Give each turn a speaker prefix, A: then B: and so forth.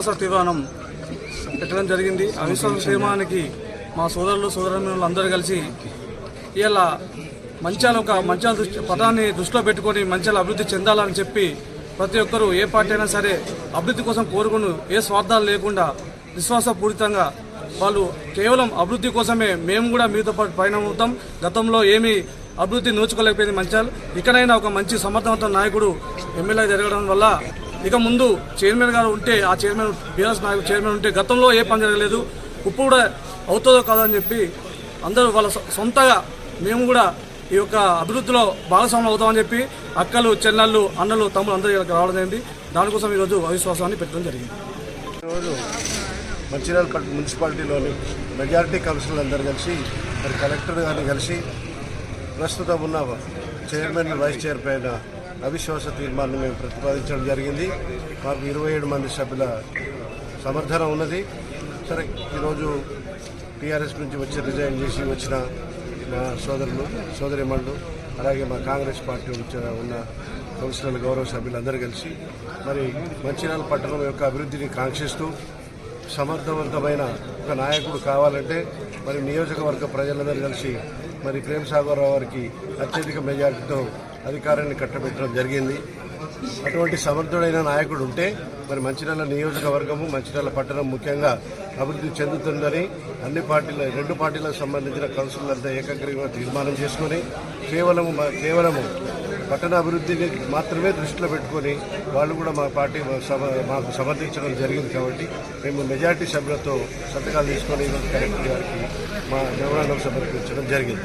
A: అవిశ్వాస తీర్మానం పెట్టడం జరిగింది. అవిశ్వాస తీర్మానానికి మా సోదరులు సోదరులు అందరూ కలిసి ఇలా మంచాల ఒక మంచాల దృష్టి పదాన్ని దృష్టిలో పెట్టుకొని మంచాల అభివృద్ధి చెందాలని చెప్పి ప్రతి ఒక్కరూ ఏ పార్టీ అయినా సరే అభివృద్ధి కోసం కోరుకుని ఏ స్వార్థాలు లేకుండా విశ్వాసపూరితంగా వాళ్ళు కేవలం అభివృద్ధి కోసమే మేము కూడా మీతో పాటు పైన గతంలో ఏమీ అభివృద్ధి నోచుకోలేకపోయింది మంచాలు. ఇక్కడైనా ఒక మంచి సమర్థవంత నాయకుడు ఎమ్మెల్యే జరగడం వల్ల ఇక ముందు చైర్మన్ గారు ఉంటే ఆ చైర్మన్ బీఆర్ఎస్ నాయకుడు చైర్మన్ ఉంటే గతంలో ఏ పని జరగలేదు. ఇప్పుడు కూడా అవుతుందో కాదో అని చెప్పి అందరూ వాళ్ళ సొ- సొంతగా మేము కూడా ఈ యొక్క అభివృద్ధిలో భాగస్వాములు అవుతామని చెప్పి అక్కలు చెల్లెళ్ళు అన్నలు తమ్ముడు అందరూ ఇక్కడికి రావడం జరిగింది. దానికోసం ఈరోజు అవిశ్వాసాన్ని పెట్టడం జరిగింది.
B: ఈరోజు మంచిర్యాల మున్సిపాలిటీలోని మెజారిటీ కౌన్సిలర్ అందరు కలిసి మరి కలెక్టర్ గారిని కలిసి ప్రస్తుతం ఉన్న చైర్మన్ వైస్ చైర్మన్ అవిశ్వాస తీర్మానం మేము ప్రతిపాదించడం జరిగింది. మాకు ఇరవై ఏడు మంది సభ్యుల సమర్థన ఉన్నది. సరే ఈరోజు టీఆర్ఎస్ నుంచి వచ్చి రిజైన్ చేసి వచ్చిన మా సోదరులు సోదరిమణులు అలాగే మా కాంగ్రెస్ పార్టీ నుంచి ఉన్న కౌన్సిలర్ గౌరవ సభ్యులందరూ కలిసి మరి మంచిర్యాల పట్టణం యొక్క అభివృద్ధిని కాంక్షిస్తూ సమర్థవంతమైన ఒక నాయకుడు కావాలంటే మరి నియోజకవర్గ ప్రజలందరూ కలిసి మరి ప్రేమసాగర్ రావు గారికి అత్యధిక మెజార్టీతో అధికారాన్ని కట్టబెట్టడం జరిగింది. అటువంటి సమర్థుడైన నాయకుడు ఉంటే మరి మంచిర్యాల నియోజకవర్గము మంచిర్యాల పట్టణం ముఖ్యంగా అభివృద్ధి చెందుతుందని అన్ని పార్టీల రెండు పార్టీలకు సంబంధించిన కౌన్సిలర్తో ఏకగ్రీవంగా తీర్మానం చేసుకొని కేవలము మా- కేవలము పట్టణ అభివృద్ధిని మాత్రమే దృష్టిలో పెట్టుకొని వాళ్ళు కూడా మా పార్టీ సమ- మాకు సమర్థించడం జరిగింది కాబట్టి మేము మెజార్టీ సభ్యులతో సంతకాలు తీసుకొని ఈరోజు కలెక్టర్ గారికి మా మెమరాండం సమర్పించడం జరిగింది.